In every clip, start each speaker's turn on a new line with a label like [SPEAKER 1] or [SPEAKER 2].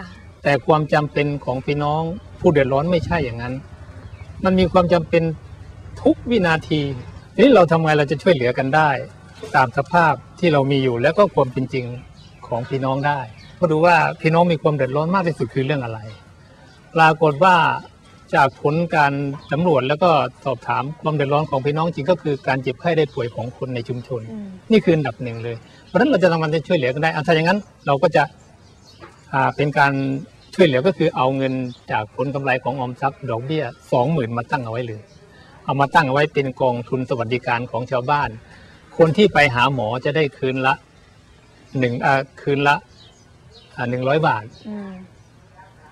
[SPEAKER 1] ค่ะ
[SPEAKER 2] แต่ความจำเป็นของพี่น้องผู้เดือดร้อนไม่ใช่อย่างนั้น มันมีความจำเป็นทุกวินาทีทีนี้เราทำไงเราจะช่วยเหลือกันได้ ตามสภาพที่เรามีอยู่แล้วก็ความเป็นจริงของพี่น้องได้ก็ดูว่าพี่น้องมีความเดือดร้อนมากที่สุดคือเรื่องอะไร ปรากฏว่าจากผลการสำรวจแล้วก็สอบถามความเดือดร้อนของพี่น้องจริงก็คือการเจ็บไข้ได้ป่วยของคนในชุมชน
[SPEAKER 1] อืม
[SPEAKER 2] นี่คืออันดับหนึ่งเลย เพราะฉะนั้นเราจะทำมันจะช่วยเหลือกันได้อะถ้าอย่างนั้นเราก็จะอ่า เป็นการช่วยเหลือก็คือเอาเงินจากผลกำไรของออมทรัพย์ดอกเบี้ยสองหมื่นมาตั้งเอาไว้เลย เอามาตั้งเอาไว้เป็นกองทุนสวัสดิการของชาวบ้าน คนที่ไปหาหมอจะได้คืนละหนึ่งอ่าคืนละหนึ่งร้อยบาท
[SPEAKER 1] อืม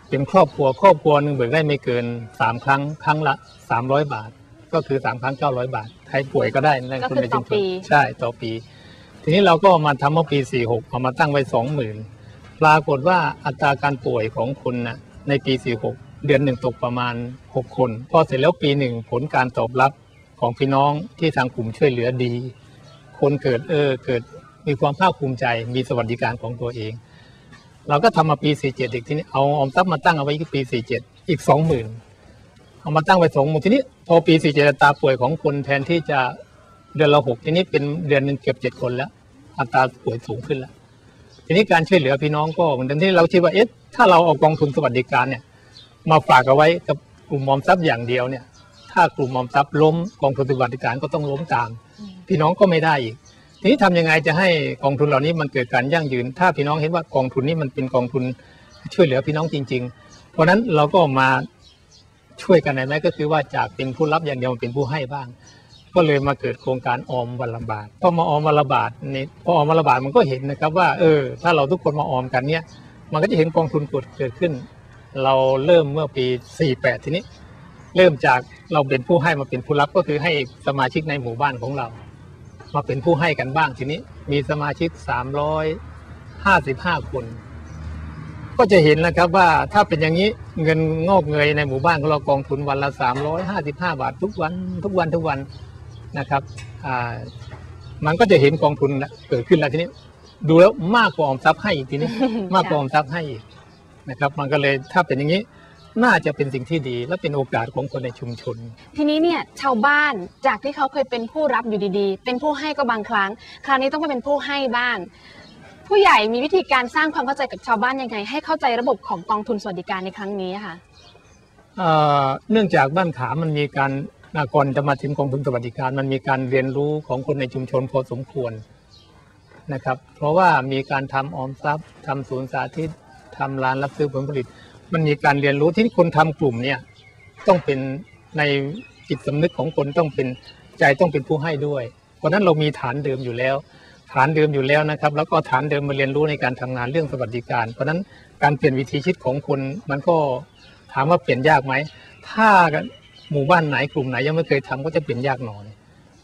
[SPEAKER 2] เป็นครอบครัวครอบครัวหนึ่งเบิกได้ไม่เกินสามครั้งครั้งละสามร้อยบาท ก็คือสามครั้งเก้าร้อยบาท ใครป่วยก็ได้ใน
[SPEAKER 1] ก็
[SPEAKER 2] คน
[SPEAKER 1] คือ
[SPEAKER 2] ใน
[SPEAKER 1] ต่
[SPEAKER 2] ชุ
[SPEAKER 1] อ
[SPEAKER 2] มช
[SPEAKER 1] ปี
[SPEAKER 2] นใช่ต่อปี ทีนี้เราก็มาทำเมื่อปีสี่หกเอามาตั้งไว้สองหมื่น ปรากฏว่าอัตราการป่วยของคนนะในปีสี่หกเดือนหนึ่งตกประมาณหกคน พอเสร็จแล้วปีหนึ่งผลการตอบรับของพี่น้องที่ทางกลุ่มช่วยเหลือดี คนเกิดเออเกิดมีความภาคภูมิใจมีสวัสดิการของตัวเอง เราก็ทำมาปี 47 อีกทีนี้เอาออมทรัพย์มาตั้งเอาไว้ที่ปี 47 อีก 20,000 เอามาตั้งไว้สองหมื่นทีนี้ พอปี 47 อัตราป่วยของคนแทนที่จะเดือนละหกทีนี้เป็นเดือนหนึ่งเกือบเจ็ดคนแล้ว อัตราป่วยสูงขึ้นแล้ว ทีนี้การช่วยเหลือพี่น้องก็เหมือนเดิมที่เราคิดว่าเอ๊ะถ้าเราเอากองทุนสวัสดิการเนี่ยมาฝากเอาไว้กับกลุ่มออมทรัพย์อย่างเดียวเนี่ย ถ้ากลุ่มออมทรัพย์ล้มกองทุนสวัสดิการก็ต้องล้มตาม พี่น้องก็ไม่ได้อีกทีนี้ทำยังไงจะให้กองทุนเหล่านี้มันเกิดการยั่งยืน ถ้าพี่น้องเห็นว่ากองทุนนี้มันเป็นกองทุนช่วยเหลือพี่น้องจริง ๆ เพราะฉะนั้นเราก็มาช่วยกันในไหมก็คือว่าจากเป็นผู้รับอย่างเดียวเป็นผู้ให้บ้าง ก็เลยมาเกิดโครงการออมวันละบาทพอมาออมวันละบาทนี่พอออมวันละบาทมันก็เห็นนะครับว่าเออถ้าเราทุกคนมาออมกันเนี่ย มันก็จะเห็นกองทุนเกิดเกิดขึ้น เราเริ่มเมื่อปี 48 ทีนี้ เริ่มจากเราเป็นผู้ให้มาเป็นผู้รับก็คือให้สมาชิกในหมู่บ้านของเรา มาเป็นผู้ให้กันบ้างทีนี้ มีสมาชิก 355 คน ก็จะเห็นนะครับว่าถ้าเป็นอย่างนี้เงินงอกเงยในหมู่บ้านของเรากองทุนวันละ 355 บาททุกวันทุกวันทุกวัน นะครับอ่ามันก็จะเห็นกองทุนเกิดขึ้นแล้วทีนี้ ดูแล้วมากกว่าออมทรัพย์ให้อีกทีนี้มากกว่าออมทรัพย์ให้อีกนะครับ มันก็เลยถ้าเป็นอย่างนี้น่าจะเป็นสิ่งที่ดีและเป็นโอกาสของคนในชุมชน
[SPEAKER 1] ทีนี้เนี่ยชาวบ้านจากที่เขาเคยเป็นผู้รับอยู่ดีๆ เป็นผู้ให้ก็บางครั้ง คราวนี้ต้องมาเป็นผู้ให้บ้าง ผู้ใหญ่มีวิธีการสร้างความเข้าใจกับชาวบ้านยังไง ให้เข้าใจระบบของกองทุนสวัสดิการในครั้งนี้ค่ะ
[SPEAKER 2] เอ่อเนื่องจากบ้านขามมันมีการอ่า ก่อนจะมาถึงกองทุนสวัสดิการมันมีการเรียนรู้ของคนในชุมชนพอสมควรนะครับ เพราะว่ามีการทำออมทรัพย์ทำศูนย์สาธิตทำร้านรับซื้อผลผลิต มันมีการเรียนรู้ที่คนทำกลุ่มเนี่ยต้องเป็นในจิตสำนึกของคนต้องเป็นใจต้องเป็นผู้ให้ด้วย เพราะนั้นเรามีฐานเดิมอยู่แล้ว ฐานเดิมอยู่แล้วนะครับ แล้วก็ฐานเดิมมาเรียนรู้ในการทำงานเรื่องสวัสดิการ เพราะฉะนั้นการเปลี่ยนวิธีคิดของคนมันก็ถามว่าเปลี่ยนยากไหมถ้า หมู่บ้านไหนกลุ่มไหนยังไม่เคยทำก็จะเปลี่ยนยากหน่อย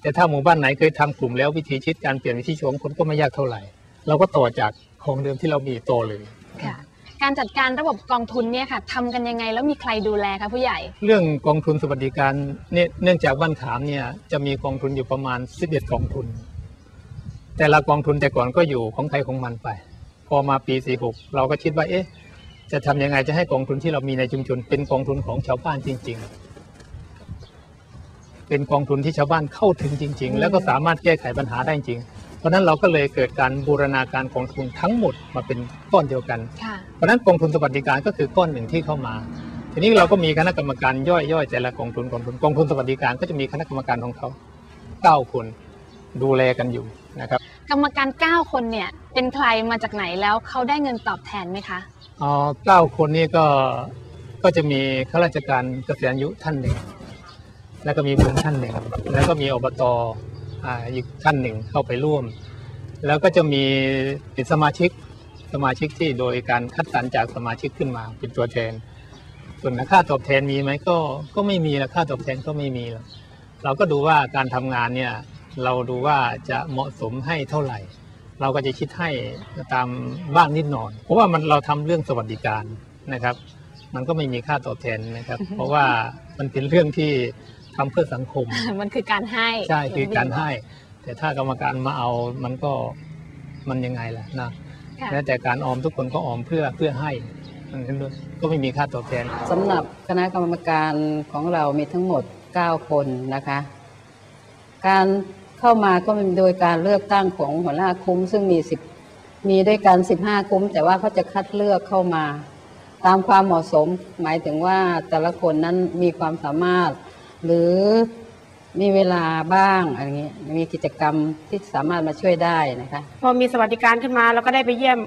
[SPEAKER 2] แต่ถ้าหมู่บ้านไหนเคยทำกลุ่มแล้ววิธีคิดการเปลี่ยนวิธีคิดของคนก็ไม่ยากเท่าไหร่ เราก็ต่อจากของเดิมที่เรามีโตเลย
[SPEAKER 1] ค่ะการจัดการระบบกองทุนเนี่ยค่ะทำกันยังไงแล้วมีใครดูแลคะผู้ใหญ่
[SPEAKER 2] เรื่องกองทุนสวัสดิการเนี่ยเนื่องจากบ้านขามเนี่ยจะมีกองทุนอยู่ประมาณ 11 กองทุน แต่ละกองทุนแต่ก่อนก็อยู่ของใครของมันไป พอมาปี 46 เราก็คิดว่าเอ๊ะจะทำยังไงจะให้กองทุนที่เรามีในชุมชนเป็นกองทุนของชาวบ้านจริง ๆ เป็นกองทุนที่ชาวบ้านเข้าถึงจริง ๆ แล้วก็สามารถแก้ไขปัญหาได้จริง เพราะฉะนั้นเราก็เลยเกิดการบูรณาการกองทุนทั้งหมดมาเป็นก้อนเดียวกัน
[SPEAKER 1] ค่ะ
[SPEAKER 2] เพราะฉะนั้นกองทุนสวัสดิการก็คือก้อนหนึ่งที่เข้ามา ทีนี้เราก็มีคณะกรรมการย่อยๆแต่ละกองทุนกองทุนกองทุนสวัสดิการก็จะมีคณะกรรมการของเขาเก้าคนดูแลกันอยู่นะครับ
[SPEAKER 1] กรรมการ 9 คนเนี่ยเป็นใครมาจากไหนแล้วเขาได้เงินตอบแทนไหมคะ
[SPEAKER 2] อ๋อเก้าคนนี้ก็ก็จะมีข้าราชการเกษียณอายุท่านหนึ่ง แล้วก็มีผมท่านหนึ่ง แล้วก็มีอบตอ่าอีกท่านหนึ่งเข้าไปร่วม แล้วก็จะมีเป็นสมาชิกสมาชิกที่โดยการคัดสรรจากสมาชิกขึ้นมาเป็นตัวแทน ส่วนค่าตอบแทนมีไหมก็ก็ไม่มีละค่าตอบแทนก็ไม่มีหรอกเราก็ดูว่าการทำงานเนี่ยเราดูว่าจะเหมาะสมให้เท่าไหร่ เราก็จะคิดให้ตามบ้างนิดหน่อย เพราะว่ามันเราทำเรื่องสวัสดิการนะครับ มันก็ไม่มีค่าตอบแทนนะครับ เพราะว่ามันเป็นเรื่องที่ ทำเพื่อสังคม
[SPEAKER 1] มันคือการให้
[SPEAKER 2] ใช่คือการให้ แต่ถ้ากรรมการมาเอามันก็มันยังไงล่ะนะ
[SPEAKER 1] ค่ะ
[SPEAKER 2] แม้แต่การออมทุกคนก็ออมเพื่อเพื่อให้อันนั้นด้วยก็ไม่มีค่าตอบแทน
[SPEAKER 3] สำหรับคณะกรรมการของเรามีทั้งหมด 9 คนนะคะ การเข้ามาก็เป็นโดยการเลือกตั้งของหัวหน้าคุ้ม ซึ่งมี 10 มีด้วยกัน 15 คุ้ม แต่ว่าเขาจะคัดเลือกเข้ามา ตามความเหมาะสม หมายถึงว่าแต่ละคนนั้นมีความสามารถ หรือมีเวลาบ้างอะไรเงี้ยมีกิจกรรมที่สามารถมาช่วยได้นะคะ
[SPEAKER 4] พอมีสวัสดิการขึ้นมาเราก็ได้ไปเยี่ยม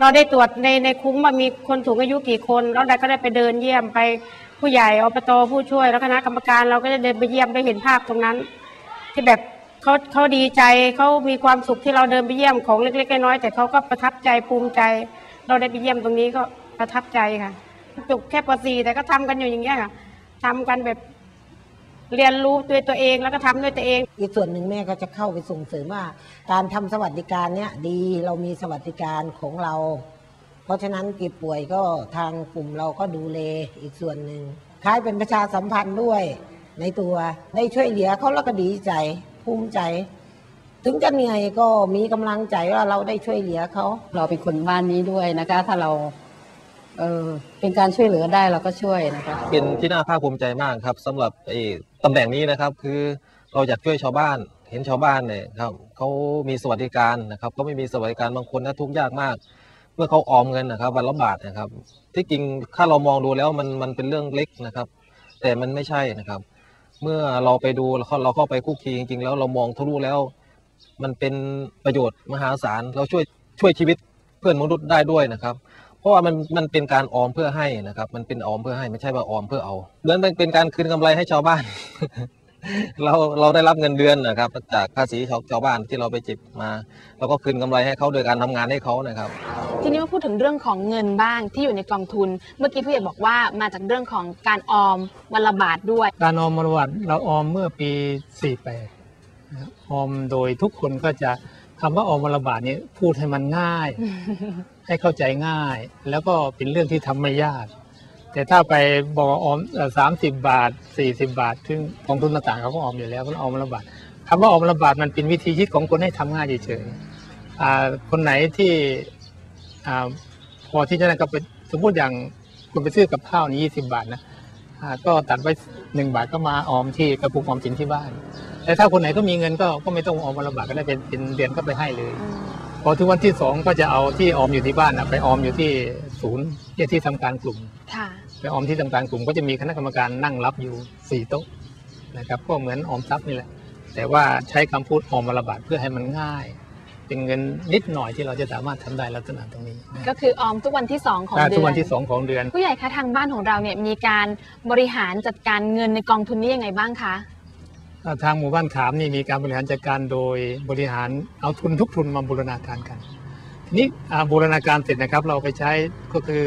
[SPEAKER 4] เราได้ตรวจในในคุ้มว่ามีคนสูงอายุกี่คนเราได้ก็ได้ไปเดินเยี่ยมไปผู้ใหญ่อบตผู้ช่วยแล้วคณะกรรมการเราก็จะเดินไปเยี่ยมได้เห็นภาพตรงนั้น ที่แบบเขาเขาดีใจเขามีความสุขที่เราเดินไปเยี่ยมของเล็กๆน้อยๆแต่เขาก็ประทับใจภูมิใจ เราได้ไปเยี่ยมตรงนี้ก็ประทับใจค่ะจบแค่ป .4 แต่ก็ทำกันอยู่อย่างเงี้ยค่ะทำกันแบบ เรียนรู้ด้วยตัวเองแล้วก็ทำด้วยตัวเอง
[SPEAKER 5] อีกส่วนหนึ่งแม่ก็จะเข้าไปส่งเสริมว่า การทำสวัสดิการเนี่ยดีเรามีสวัสดิการของเรา เพราะฉะนั้นเก็บป่วยก็ทางกลุ่มเราก็ดูแลอีกส่วนหนึ่งคล้ายเป็นประชาสัมพันธ์ด้วยในตัวได้ช่วยเหลือเขาแล้วก็ดีใจภูมิใจ ถึงจะเหนื่อยก็มีกำลังใจว่าเราได้ช่วยเหลือเขา
[SPEAKER 3] เราเป็นคนบ้านนี้ด้วยนะคะ ถ้าเรา เออเป็นการช่วยเหลือได้เราก็ช่วยนะคะ
[SPEAKER 6] เป็นที่น่าภาคภูมิใจมากครับสำหรับไอ้ตำแหน่งนี้นะครับ คือเราอยากช่วยชาวบ้าน เห็นชาวบ้านเนี่ยครับเขามีสวัสดิการนะครับเขาไม่มีสวัสดิการบางคนนะทุกข์ยากมากเมื่อเขาออมเงินนะครับ วันละบาทนะครับ ที่จริงถ้าเรามองดูแล้วมันมันเป็นเรื่องเล็กนะครับ แต่มันไม่ใช่นะครับ เมื่อเราไปดูแล้วเราเข้าไปคุกคีจริงๆแล้วเรามองทะลุแล้ว มันเป็นประโยชน์มหาศาลเราช่วยช่วยชีวิตเพื่อนมนุษย์ได้ด้วยนะครับ เพราะว่ามันมันเป็นการออมเพื่อให้นะครับ มันเป็นออมเพื่อให้ไม่ใช่ว่าออมเพื่อเอาเหมือนมันเป็นการคืนกำไรให้ชาวบ้าน เราเราได้รับเงินเดือนนะครับ จากภาษีชาวชาวบ้านที่เราไปจิบมาเราก็คืนกำไรให้เขาโดยการทำงานให้เขานะครับ
[SPEAKER 1] ทีนี้มาพูดถึงเรื่องของเงินบ้างที่อยู่ในกองทุน เมื่อกี้ผู้ใหญ่บอกว่ามาจากเรื่องของการออมวันละบาทด้วย
[SPEAKER 2] การออมมรวัตเราออมเมื่อปี48นะครับออมโดยทุกคนก็จะ คำว่าออมมรบาทนี้พูดให้มันง่าย ให้เข้าใจง่าย แล้วก็เป็นเรื่องที่ทำไม่ยาก แต่ถ้าไปบอกว่าออมสามสิบบาทสี่สิบาท ซึ่งกองทุนต่างๆเขาก็ออมอยู่แล้วก็ออมมรบาทคำว่าออมมรบาทมันเป็นวิธีคิดของคนให้ทำง่ายเฉยๆอ่าคนไหนที่อ่าพอที่จะนั่นก็เป็นสมมติอย่างคุณไปซื้อกับข้าวนี่ยี่สิบาทนะอ่า ก็ตัดไว้หนึ่งบาทก็มาออมที่กระปุกออมสินที่บ้าน แต่ถ้าคนไหนก็มีเงินก็ก็ไม่ต้องออมวันละบาทก็ได้เป็นเป็นเดือนก็ไปให้เลย พอถึงวันที่สองก็จะเอาที่ออมอยู่ที่บ้านนะไปออมอยู่ที่ศูนย์ที่ที่ทำการกลุ่ม
[SPEAKER 1] ค่ะ
[SPEAKER 2] ไปออมที่ทำการกลุ่มก็จะมีคณะกรรมการนั่งรับอยู่สี่โต๊ะนะครับก็เหมือนออมทรัพย์นี่แหละแต่ว่าใช้คำพูดออมวันละบาทเพื่อให้มันง่าย เป็นเงินนิดหน่อยที่เราจะสามารถทำได้ลักษณะตรงนี้นะ
[SPEAKER 1] ก็คือออมทุกวันที่สองของ
[SPEAKER 2] อ่า
[SPEAKER 1] เดือน
[SPEAKER 2] ทุกวันที่สองของเดือน
[SPEAKER 1] ผู้ใหญ่คะทางบ้านของเราเนี่ยมีการบริหารจัดการเงินในกองทุนนี้ยังไงบ้างคะ
[SPEAKER 2] อ่าทางหมู่บ้านขามนี่มีการบริหารจัดการโดยบริหารเอาทุนทุกทุนมาบูรณาการกันทีนี้อ่าบูรณาการเสร็จนะครับเราไปใช้ก็คือ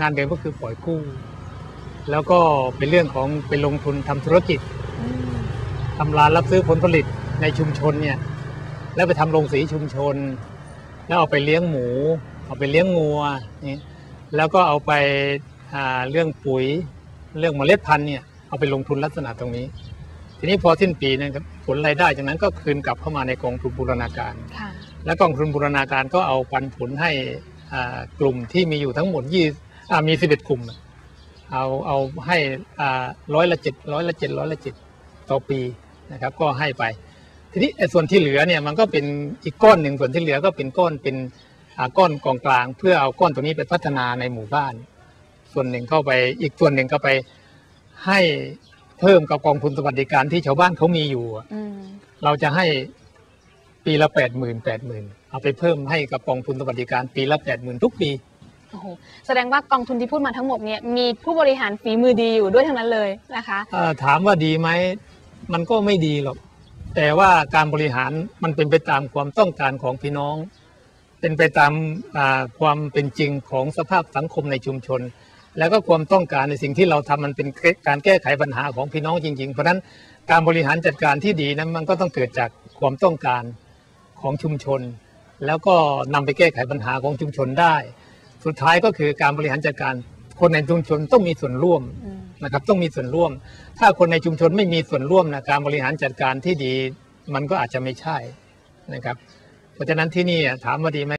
[SPEAKER 2] งานเดิมก็คือปล่อยกู้ แล้วก็เป็นเรื่องของไปลงทุนทำธุรกิจทำร้านรับซื้อผลผลิตในชุมชนเนี่ย แล้วไปทำโรงสีชุมชน แล้วเอาไปเลี้ยงหมู เอาไปเลี้ยงงัวนี่แล้วก็เอาไปอ่าเรื่องปุ๋ยเรื่องเมล็ดพันธุ์เนี่ยเอาไปลงทุนลักษณะตรงนี้ ทีนี้พอสิ้นปีเนะครับผลรายได้จากนั้นก็คืนกลับเข้ามาในกองทุนบูรณาการ
[SPEAKER 1] ค่ะ
[SPEAKER 2] และกองทุนบูรณาการก็เอาปันผลให้อ่ากลุ่มที่มีอยู่ทั้งหมดยี่อ่ามีสิบเอ็ดกลุ่ม เอาเอาให้อ่าร้อยละเจ็ดร้อยละเจ็ดร้อยละเจ็ดต่อปีนะครับก็ให้ไป ทีนี้ไอ้ส่วนที่เหลือเนี่ยมันก็เป็นอีกก้อนหนึ่งส่วนที่เหลือก็เป็นก้อนเป็นอ่าก้อนกองกลาง เพื่อเอาก้อนตรงนี้ไปพัฒนาในหมู่บ้าน ส่วนหนึ่งเข้าไปอีกส่วนหนึ่งก็ไปให้เพิ่มกับกองทุนสวัสดิการที่ชาวบ้านเขามีอยู่อะ
[SPEAKER 1] อืม
[SPEAKER 2] เราจะให้ปีละแปดหมื่นแปดหมื่นเอาไปเพิ่มให้กับกองทุนสวัสดิการปีละแปดหมื่นทุกปี
[SPEAKER 1] โอ้โหแสดงว่ากองทุนที่พูดมาทั้งหมดเนี่ยมีผู้บริหารฝีมือดีอยู่ด้วยทั้งนั้นเลยนะคะ
[SPEAKER 2] เอ่อถามว่าดีไหมมันก็ไม่ดีหรอก แต่ว่าการบริหารมันเป็นไปตามความต้องการของพี่น้อง เป็นไปตามความเป็นจริงของสภาพสังคมในชุมชน แล้วก็ความต้องการในสิ่งที่เราทำมันเป็นการแก้ไขปัญหาของพี่น้องจริง ๆ เพราะฉะนั้นการบริหารจัดการที่ดีนั้นมันก็ต้องเกิดจากความต้องการของชุมชน แล้วก็นำไปแก้ไขปัญหาของชุมชนได้ สุดท้ายก็คือการบริหารจัดการคนในชุมชนต้องมีส่วนร่วม นะครับต้องมีส่วนร่วม ถ้าคนในชุมชนไม่มีส่วนร่วมนะการบริหารจัดการที่ดี มันก็อาจจะไม่ใช่นะครับ เพราะฉะนั้นที่นี่ถามว่าดีไหม